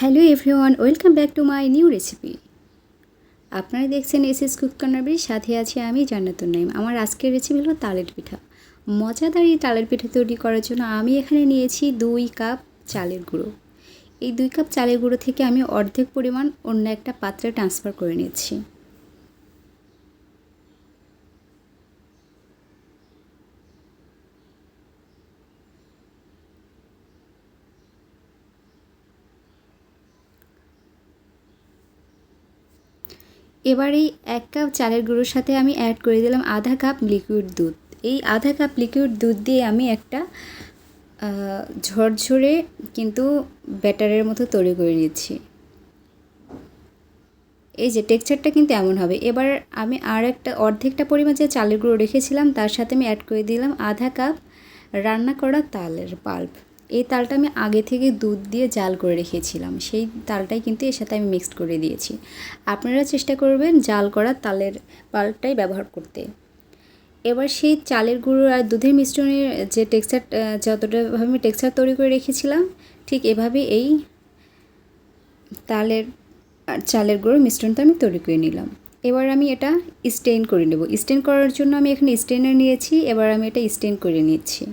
Hello everyone, welcome back to my new recipe. আপনারা দেখছেন S S cook কর্নারবির সাথে আছি আমি জান্নাতুন নাইম আমার আজকের রেসিপি হলো তালের পিঠা। মজাদার এই তালের পিঠা তৈরি করার জন্য আমি এখানে নিয়েছি দুই কাপ চালের গুঁড়ো। এই দুই কাপ চালের গুঁড়ো থেকে আমি অর্ধেক পরিমাণ অন্য একটা পাত্রে ট্রান্সফার করে নিচ্ছি। এবার এই এক কাপ চালের গুঁড়োর সাথে আমি অ্যাড করে দিলাম আধা কাপ লিকুইড দুধ। এই আধা কাপ লিকুইড দুধ দিয়ে আমি একটা ঝরঝরে কিন্তু ব্যাটারের মতো তৈরি করে নিচ্ছি। এই যে টেক্সচারটা কিন্তু এমন হবে। এবার আমি আর একটা, অর্ধেকটা পরিমাণ যে চালের গুঁড়ো রেখেছিলাম, তার সাথে আমি অ্যাড করে দিলাম আধা কাপ রান্না করা তালের পাল্প এই তালটা আমি আগে থেকে দুধ দিয়ে জাল করে রেখেছিলাম। সেই তালটাই কিন্তু এর সাথে আমি মিক্সড করে দিয়েছি। আপনারা চেষ্টা করবেন জাল করা তালের পালটাই ব্যবহার করতে। এবার সেই চালের গুঁড়ো আর দুধের মিশ্রণের যে টেক্সচার যতটাভাবে আমি টেক্সচার তৈরি করে রেখেছিলাম, ঠিক এভাবে এই তালের আর চালের গুঁড়ো মিশ্রণটা আমি তৈরি করে নিলাম। এবার আমি এটা স্টেন করে নেব। স্টেন করার জন্য আমি এখানে স্টেনার নিয়েছি। এবার আমি এটা স্টেন করে নিচ্ছি।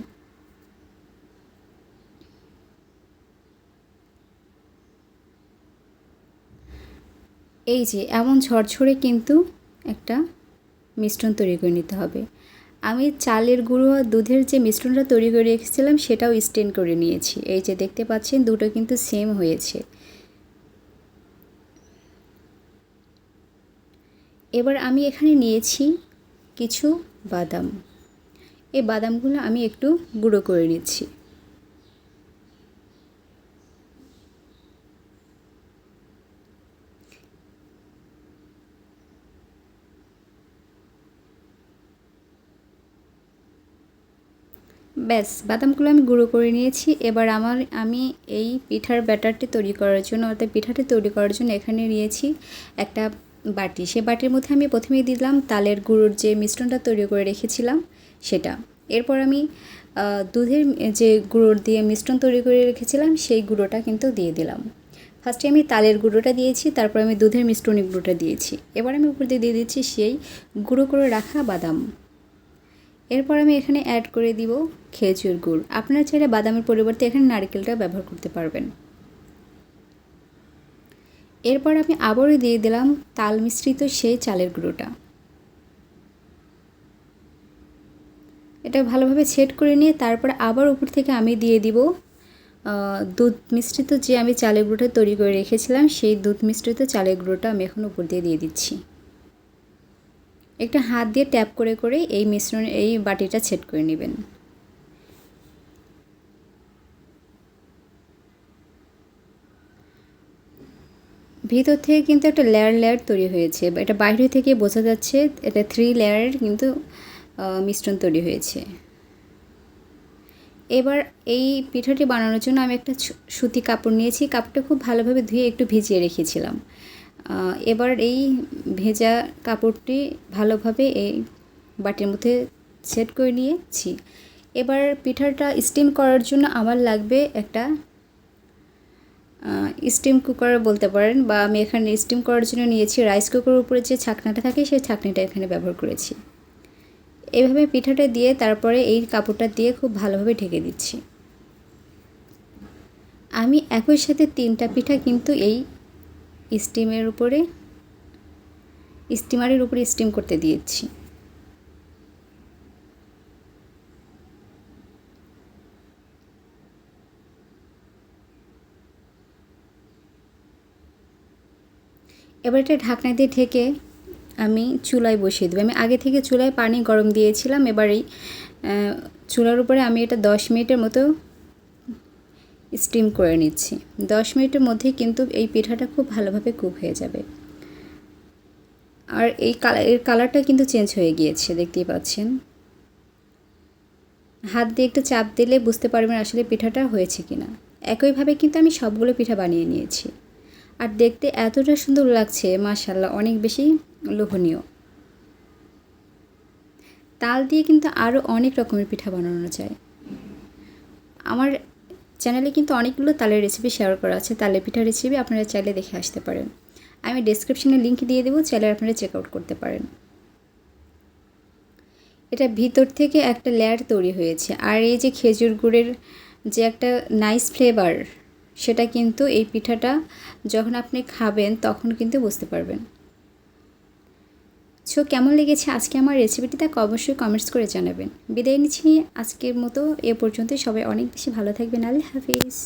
এই যে, এমন ঝরঝরে কিন্তু একটা মিশ্রণ তৈরি করে নিতে হবে। আমি চালের গুঁড়ো আর দুধের যে মিশ্রণটা তৈরি করে রেখেছিলাম, সেটাও স্টেন করে নিয়েছি। এই যে, দেখতে পাচ্ছেন, দুটো কিন্তু সেম হয়েছে। এবার আমি এখানে নিয়েছি কিছু বাদাম। এই বাদামগুলো আমি একটু গুঁড়ো করে নিচ্ছি। ব্যাস, বাদামগুলো আমি গুঁড়ো করে নিয়েছি। এবার আমার, আমি এই পিঠার ব্যাটারটি তৈরি করার জন্য, অর্থাৎ পিঠাটি তৈরি করার জন্য এখানে নিয়েছি একটা বাটি। সে বাটির মধ্যে আমি প্রথমেই দিলাম তালের গুঁড়োর যে মিশ্রণটা তৈরি করে রেখেছিলাম, সেটা। এরপর আমি দুধের যে গুঁড়োর দিয়ে মিশ্রণ তৈরি করে রেখেছিলাম, সেই গুঁড়োটা কিন্তু দিয়ে দিলাম। ফার্স্টে আমি তালের গুঁড়োটা দিয়েছি, তারপর আমি দুধের মিশ্রণের গুঁড়োটা দিয়েছি। এবার আমি উপর দিয়ে দিয়ে দিচ্ছি সেই গুঁড়ো করে রাখা বাদাম। এরপর আমি এখানে অ্যাড করে দিব খেজুর গুড়। আপনারা চাইলে বাদামের পরিবর্তে এখানে নারকেলটা ব্যবহার করতে পারবেন। এরপর আমি আবারও দিয়ে দিলাম তাল মিশ্রিত সেই চালের গুঁড়োটা। এটা ভালোভাবে সেট করে নিয়ে তারপর আবার উপর থেকে আমি দিয়ে দিব দুধ মিশ্রিত যে আমি চালের গুঁড়োটা তৈরি করে রেখেছিলাম, সেই দুধ মিশ্রিত চালের গুঁড়োটা আমি এখন উপর দিয়ে দিয়ে দিচ্ছি। একটা হাত দিয়ে ট্যাপ করে করে এই মিশ্রণ, এই বাটিটা সেট করে নেবেন। ভিতর থেকে কিন্তু একটা লেয়ার লেয়ার তৈরি হয়েছে এটা বাইরে থেকে বোঝা যাচ্ছে এটা থ্রি লেয়ারের কিন্তু মিশ্রণ তৈরি হয়েছে। এবার এই পিঠাটি বানানোর জন্য আমি একটা সুতি কাপড় নিয়েছি, কাপড়টা খুব ভালোভাবে ধুয়ে একটু ভিজিয়ে রেখেছিলাম। এবার এই ভেজা কাপড়টি ভালোভাবে এই বাটির মধ্যে সেট করে নিয়েছি। এবার পিঠাটা স্টিম করার জন্য আমার লাগবে একটা স্টিম কুকার বলতে পারেন বা আমি এখানে স্টিম করার জন্য নিয়েছি রাইস কুকারের উপরে যে ছাকনাটা থাকে সেই ছাকনিটা এখানে ব্যবহার করেছি। এভাবে পিঠাটা দিয়ে তারপরে এই কাপড়টা দিয়ে খুব ভালোভাবে ঢেকে দিচ্ছি। আমি একই সাথে তিনটা পিঠা কিন্তু এই স্টিমের উপরে, স্টিমারের উপরে স্টিম করতে দিয়েছি। এবার এটা ঢাকনা দিয়ে ঢেকে আমি চুলায় বসিয়ে দেবো। আমি আগে থেকে চুলায় পানি গরম দিয়েছিলাম, এবার এই চুলার উপরে আমি এটা দশ মিনিটের মতো স্টিম করে নিচ্ছি। দশ মিনিটের মধ্যেই কিন্তু এই পিঠাটা খুব ভালোভাবে কুক হয়ে যাবে। আর এই কালারের কালারটা কিন্তু চেঞ্জ হয়ে গিয়েছে, দেখতেই পাচ্ছেন। হাত দিয়ে একটু চাপ দিলে বুঝতে পারবেন আসলে পিঠাটা হয়েছে কি না একইভাবে কিন্তু আমি সবগুলো পিঠা বানিয়ে নিয়েছি। আর দেখতে এতটা সুন্দর লাগছে মাশাল্লাহ অনেক বেশি লোভনীয়। তাল দিয়ে কিন্তু আরও অনেক রকমের পিঠা বানানো যায়। আমার চ্যানেলে কিন্তু অনেকগুলো তালের রেসিপি শেয়ার করা আছে। তালে পিঠার রেসিপি আপনারা চাইলে দেখে আসতে পারেন। আমি ডেসক্রিপশনে লিঙ্ক দিয়ে দেবো, চাইলে আপনারা চেক আউট করতে পারেন। এটা ভিতর থেকে একটা লেয়ার তৈরি হয়েছে। আর এই যে খেজুর গুড়ের যে একটা নাইস ফ্লেভার সেটা কিন্তু এই পিঠাটা যখন আপনি খাবেন, তখন কিন্তু বুঝতে পারবেন। সো কেমন লেগেছে আজকে আমার রেসিপিটি তাকে অবশ্যই কমেন্টস করে জানাবেন। বিদায় নিচ্ছি আজকের মতো, এ পর্যন্তই। সবাই অনেক বেশি ভালো থাকবেন। আল্লাহ হাফিজ।